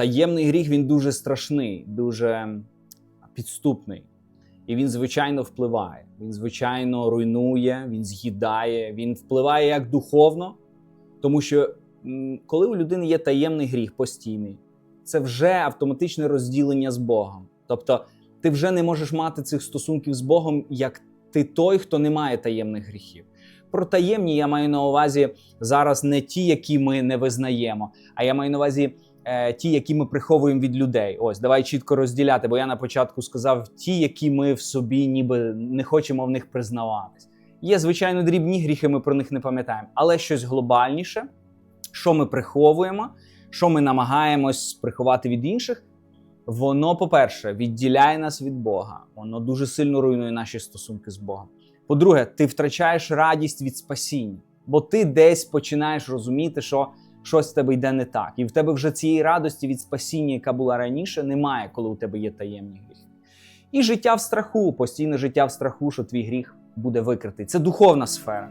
таємний гріх він дуже страшний, дуже підступний. І він, звичайно, впливає. Він, звичайно, руйнує, він з'їдає, він впливає як духовно, тому що коли у людини є таємний гріх постійний, це вже автоматичне розділення з Богом. Тобто ти вже не можеш мати цих стосунків з Богом, як ти той, хто не має таємних гріхів. Про таємні я маю на увазі зараз не ті, які ми не визнаємо, а я маю на увазі ті, які ми приховуємо від людей. Ось давай чітко розділяти, бо я на початку сказав ті, які ми в собі ніби не хочемо в них признаватись. Є, звичайно, дрібні гріхи, ми про них не пам'ятаємо, але щось глобальніше, що ми приховуємо, що ми намагаємось приховати від інших. Воно, по-перше, відділяє нас від Бога. Воно дуже сильно руйнує наші стосунки з Богом. По-друге, ти втрачаєш радість від спасіння, бо ти десь починаєш розуміти, що щось в тебе йде не так. І в тебе вже цієї радості від спасіння, яка була раніше, немає, коли у тебе є таємні гріхи. І життя в страху, постійне життя в страху, що твій гріх буде викритий. Це духовна сфера.